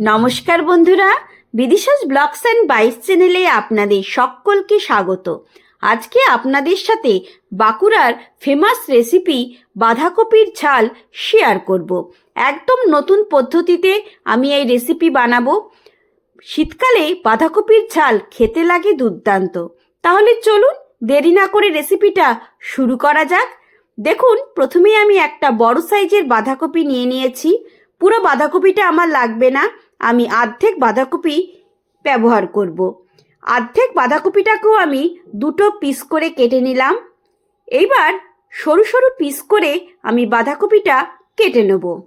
নমস্কার বন্ধুরা, বিদিশাস blogs and বাইস চ্যানেলে আপনাদের সকলকে স্বাগত। আজকে আপনাদের সাথে বাঁকুড়ার ফেমাস রেসিপি বাঁধাকপির ঝাল শেয়ার করব। একদম নতুন পদ্ধতিতে আমি এই রেসিপি বানাবো। শীতকালে বাঁধাকপির ঝাল খেতে লাগে দুর্দান্ত। তাহলে চলুন দেরি না করে রেসিপিটা শুরু করা যাক। দেখুন, প্রথমেই আমি একটা বড় সাইজের বাঁধাকপি নিয়ে নিয়েছি। পুরো বাঁধাকপিটা আমার লাগবে না। আমি আর্ধেক বাঁধাকপি ব্যবহার করব। আর্ধেক বাঁধাকপিটাকেও আমি দুটো পিস করে কেটে নিলাম। এইবার সরু সরু পিস করে আমি বাঁধাকপিটা কেটে নেব।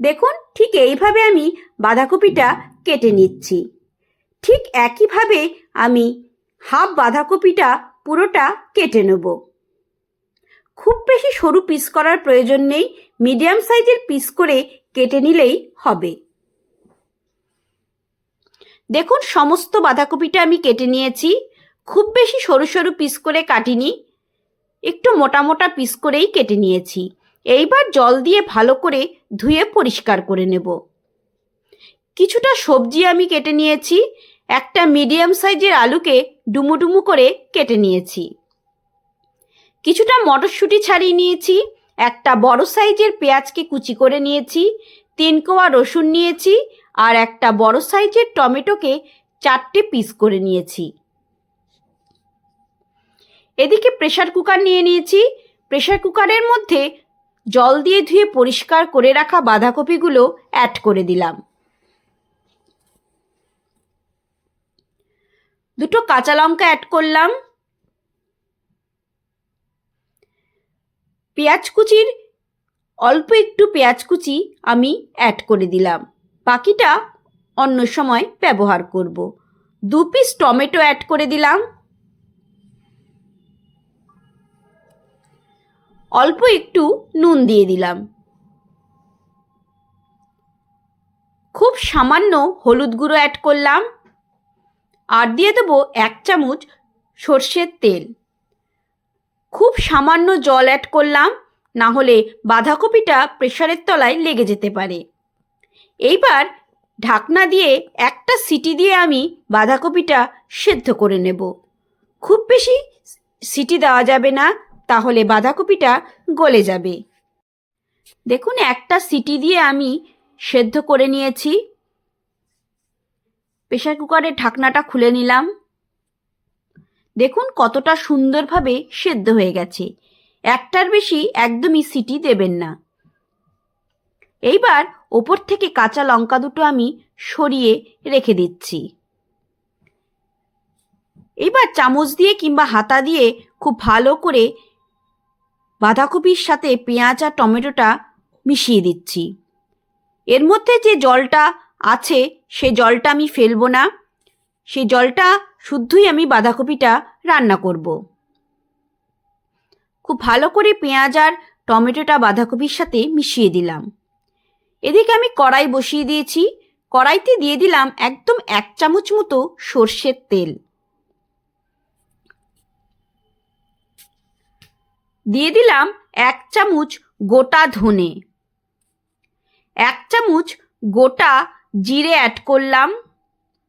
দেখুন, ঠিক এইভাবে আমি বাঁধাকপিটা কেটে নিচ্ছি। ঠিক একইভাবে আমি হাফ বাঁধাকপিটা পুরোটা কেটে নেব। খুব বেশি সরু পিস করার প্রয়োজন নেই। মিডিয়াম সাইজের পিস করে কেটে নিলেই হবে। দেখুন, সমস্ত বাঁধাকপিটা আমি কেটে নিয়েছি। খুব বেশি সরু সরু পিস করে কাটিনি, একটু মোটা মোটা পিস করেই কেটে নিয়েছি। এইবার জল দিয়ে ভালো করে ধুয়ে পরিষ্কার করে নেব। কিছুটা সবজি আমি কেটে নিয়েছি, একটা মিডিয়াম সাইজের আলুকে ডুমুডুমু করে কেটে নিয়েছি। কিছুটা মটরশুঁটি ছাড়িয়ে নিয়েছি একটা বড় সাইজের পেঁয়াজকে কুচি করে নিয়েছি, তিন কোয়া রসুন নিয়েছি আর একটা বড় সাইজের টমেটোকে চারটে পিস করে নিয়েছি। এদিকে প্রেশার কুকার নিয়ে নিয়েছি। প্রেশার কুকারের মধ্যে জল দিয়ে ধুয়ে পরিষ্কার করে রাখা বাঁধাকপিগুলো অ্যাড করে দিলাম। দুটো কাঁচা লঙ্কা অ্যাড করলাম। পেঁয়াজ কুচির, অল্প একটু পেঁয়াজ কুচি আমি অ্যাড করে দিলাম। বাকিটা অন্য সময় ব্যবহার করব। দু পিস টমেটো অ্যাড করে দিলাম। অল্প একটু নুন দিয়ে দিলাম। খুব সামান্য হলুদ গুঁড়ো অ্যাড করলাম। আর দিয়ে দেবো এক চামচ সর্ষের তেল। খুব সামান্য জল অ্যাড করলাম না হলে বাঁধাকপিটা প্রেশারের তলায় লেগে যেতে পারে। এইবার ঢাকনা দিয়ে একটা সিটি দিয়ে আমি বাঁধাকপিটা সেদ্ধ করে নেব। খুব বেশি সিটি দেওয়া যাবে না, তাহলে বাঁধাকপিটা গলে যাবে। দেখুন, একটা সিটি দিয়ে আমি সেদ্ধ করে নিয়েছি। প্রেশার কুকারের ঢাকনাটা খুলে নিলাম। দেখুন কতটা সুন্দরভাবে সেদ্ধ হয়ে গেছে। একটার বেশি একদমই সিটি দেবেন না। এইবার ওপর থেকে কাঁচা লঙ্কা দুটো আমি সরিয়ে রেখে দিচ্ছি। এইবার চামচ দিয়ে কিংবা হাতা দিয়ে খুব ভালো করে বাঁধাকপির সাথে পেঁয়াজ আর টমেটোটা মিশিয়ে দিচ্ছি। এর মধ্যে যে জলটা আছে সে জলটা আমি ফেলব না। সেই জলটা শুদ্ধই আমি বাঁধাকপিটা রান্না করব। খুব ভালো করে পেঁয়াজ আর টমেটোটা বাঁধাকপির সাথে মিশিয়ে দিলাম। এদিকে আমি কড়াই বসিয়ে দিয়েছি। কড়াইতে দিয়ে দিলাম একদম এক চামচ মতো সর্ষের তেল। দিয়ে দিলাম এক চামচ গোটা ধনে। এক চামচ গোটা জিরে অ্যাড করলাম।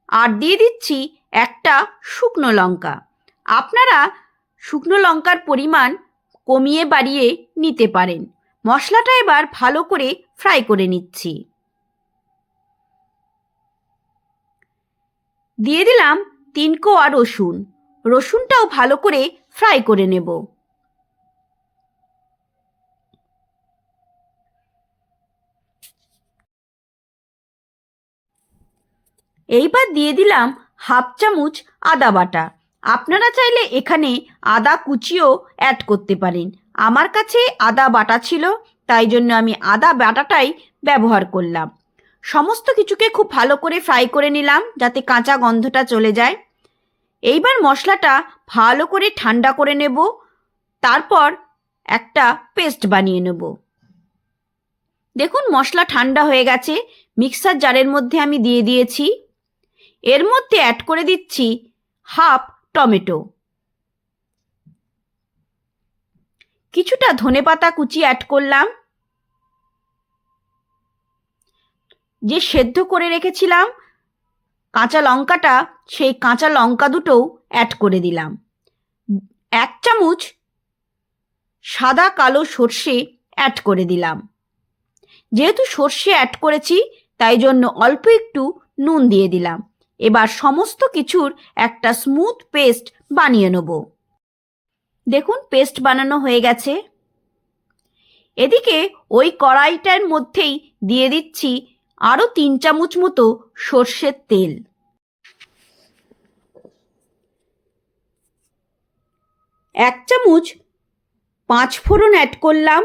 আর দিয়ে দিচ্ছি একটা শুকনো লঙ্কা। আপনারা শুকনো লঙ্কার পরিমাণ কমিয়ে বাড়িয়ে নিতে পারেন। মশলাটা এবার ভালো করে ফ্রাই করে নিচ্ছি। দিয়ে দিলাম তিন কোয়া রসুন। রসুনটাও ভালো করে ফ্রাই করে নেব। এইবার দিয়ে দিলাম হাফ চামচ আদা বাটা। আপনারা চাইলে এখানে আদা কুচিও অ্যাড করতে পারেন। আমার কাছে আদা বাটা ছিল, তাই জন্য আমি আদা বাটাটাই ব্যবহার করলাম। সমস্ত কিছুকে খুব ভালো করে ফ্রাই করে নিলাম, যাতে কাঁচা গন্ধটা চলে যায়। এইবার মশলাটা ভালো করে ঠান্ডা করে নেব। তারপর একটা পেস্ট বানিয়ে নেব। দেখুন, মশলা ঠান্ডা হয়ে গেছে। মিক্সার জারের মধ্যে আমি দিয়ে দিয়েছি। এর মধ্যে অ্যাড করে দিচ্ছি হাফ টমেটো কিছুটা ধনেপাতা কুচি অ্যাড করলাম। যে সেদ্ধ করে রেখেছিলাম, কাঁচা লঙ্কাটা, সেই কাঁচা লঙ্কা দুটোও অ্যাড করে দিলাম। এক চামচ সাদা কালো সর্ষে অ্যাড করে দিলাম। যেহেতু সর্ষে অ্যাড করেছি, তাই জন্য অল্প একটু নুন দিয়ে দিলাম। এবার সমস্ত কিছুর একটা স্মুথ পেস্ট বানিয়ে নেব। দেখুন পেস্ট বানানো হয়ে গেছে। এদিকে ওই কড়াইটার মধ্যেই দিয়ে দিচ্ছি আরও তিন চামচ মতো সর্ষের তেল। এক চামচ পাঁচ ফোড়ন অ্যাড করলাম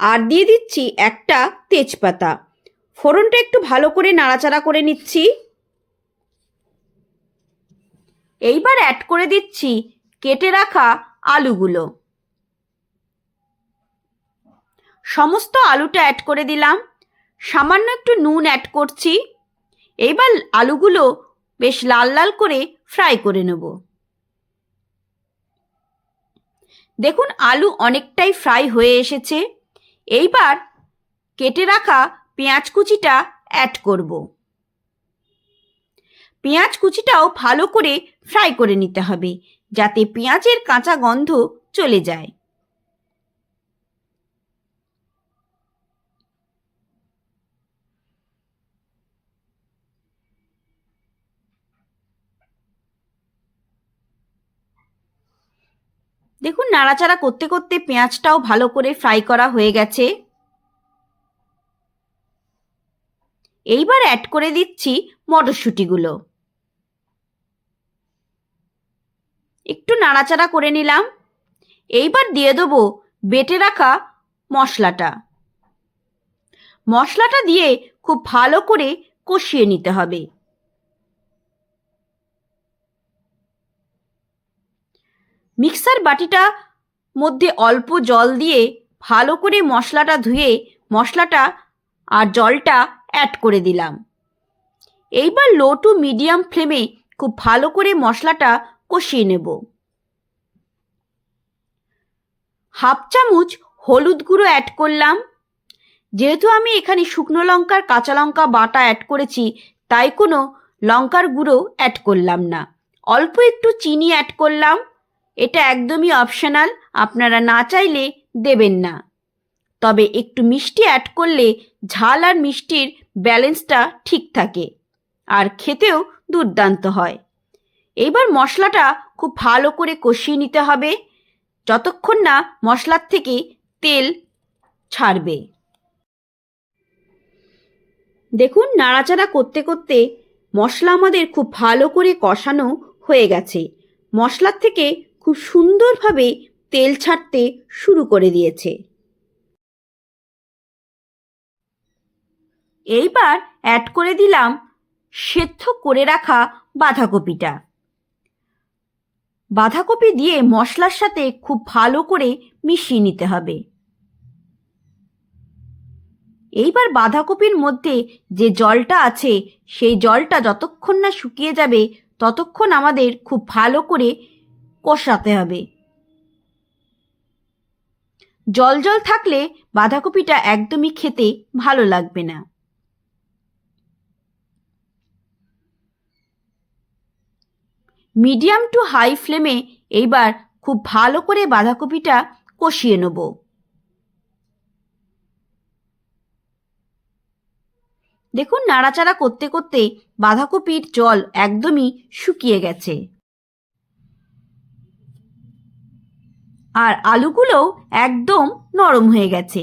আর দিয়ে দিচ্ছি একটা তেজপাতা। ফোড়নটা একটু ভালো করে নাড়াচাড়া করে নিচ্ছি। এইবার অ্যাড করে দিচ্ছি কেটে রাখা আলুগুলো। সমস্ত আলুটা অ্যাড করে দিলাম। সামান্য একটু নুন অ্যাড করছি। এইবার আলুগুলো বেশ লাল লাল করে ফ্রাই করে নেব। দেখুন আলু অনেকটাই ফ্রাই হয়ে এসেছে। এইবার কেটে রাখা পেঁয়াজ কুচিটা অ্যাড করব। পেঁয়াজ কুচিটাও ভালো করে ফ্রাই করে নিতে হবে, যাতে পেঁয়াজের কাঁচা গন্ধ চলে যায়। দেখুন, নাড়াচাড়া করতে করতে পেঁয়াজটাও ভালো করে ফ্রাই করা হয়ে গেছে। এইবার অ্যাড করে দিচ্ছি মটরশুঁটিগুলো। একটু নাড়াচাড়া করে নিলাম। এইবার দিয়ে দেবো বেটে রাখা মশলাটা। মশলাটা দিয়ে খুব ভালো করে কষিয়ে নিতে হবে। মিক্সার বাটিটা মধ্যে অল্প জল দিয়ে ভালো করে মশলাটা ধুয়ে মশলাটা আর জলটা অ্যাড করে দিলাম। এইবার লো টু মিডিয়াম ফ্লেমে খুব ভালো করে মশলাটা কষিয়ে নেব। হাফ চামচ হলুদ গুঁড়ো অ্যাড করলাম। যেহেতু আমি এখানে শুকনো লঙ্কার কাঁচা লঙ্কা বাটা অ্যাড করেছি, তাই কোনো লঙ্কার গুঁড়ো অ্যাড করলাম না। অল্প একটু চিনি অ্যাড করলাম। এটা একদমই অপশনাল আপনারা না চাইলে দেবেন না। তবে একটু মিষ্টি অ্যাড করলে ঝাল আর মিষ্টির ব্যালেন্সটা ঠিক থাকে। আর খেতেও দুর্দান্ত হয়। এইবার মশলাটা খুব ভালো করে কষিয়ে নিতে হবে। যতক্ষণ না মশলার থেকে তেল ছাড়বে। দেখুন, নাড়াচাড়া করতে করতে মশলা আমাদের খুব ভালো করে কষানো হয়ে গেছে। মশলার থেকে খুব সুন্দরভাবে তেল ছাড়তে শুরু করে দিয়েছে। এইবার অ্যাড করে দিলাম সেদ্ধ করে রাখা বাঁধাকপিটা। বাঁধাকপি দিয়ে মশলার সাথে খুব ভালো করে মিশিয়ে নিতে হবে। এইবার বাঁধাকপির মধ্যে যে জলটা আছে, সেই জলটা যতক্ষণ না শুকিয়ে যাবে, ততক্ষণ আমাদের খুব ভালো করে কষাতে হবে। জল জল থাকলে বাঁধাকপিটা একদমই খেতে ভালো লাগবে না। মিডিয়াম টু হাই ফ্লেমে এইবার খুব ভালো করে বাঁধাকপিটা কষিয়ে নেব। দেখুন নাড়াচাড়া করতে করতে বাঁধাকপির জল একদমই শুকিয়ে গেছে। আর আলুগুলোও একদম নরম হয়ে গেছে।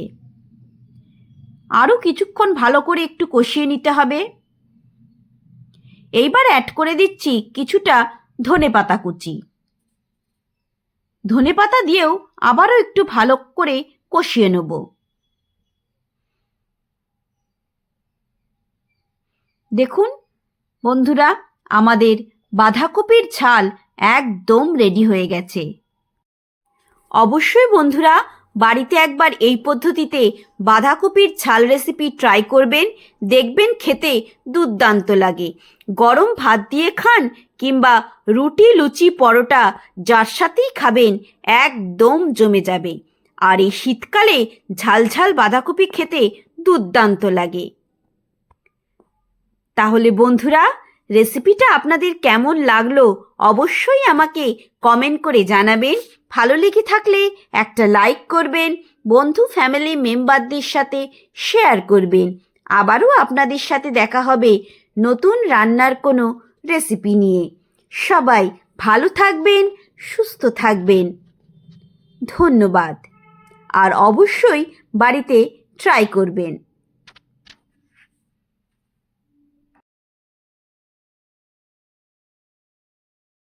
আরও কিছুক্ষণ ভালো করে একটু কষিয়ে নিতে হবে। এইবার অ্যাড করে দিচ্ছি কিছুটা ধনে পাতা কুচি। ধনে পাতা দিয়েও আবারও একটু ভালো করে কষিয়ে নেব। দেখুন, বন্ধুরা, আমাদের বাঁধাকপির ঝাল একদম রেডি হয়ে গেছে। অবশ্যই বন্ধুরা, বাড়িতে একবার এই পদ্ধতিতে বাঁধাকপির ঝাল রেসিপি ট্রাই করবেন। দেখবেন খেতে দুর্দান্ত লাগে। গরম ভাত দিয়ে খান কিংবা রুটি, লুচি, পরোটা যার সাথেই খাবেন একদম জমে যাবে। আর এই শীতকালে ঝালঝাল বাঁধাকপি খেতে দুর্দান্ত লাগে। তাহলে বন্ধুরা, রেসিপিটা আপনাদের কেমন লাগল অবশ্যই আমাকে কমেন্ট করে জানাবেন। ভালো লেগে থাকলে একটা লাইক করবেন, বন্ধু, ফ্যামিলি মেম্বারদের সাথে শেয়ার করবেন। আবারও আপনাদের সাথে দেখা হবে নতুন রান্নার কোনো রেসিপি নিয়ে। সবাই ভালো থাকবেন, সুস্থ থাকবেন। ধন্যবাদ। আর অবশ্যই বাড়িতে ট্রাই করবেন।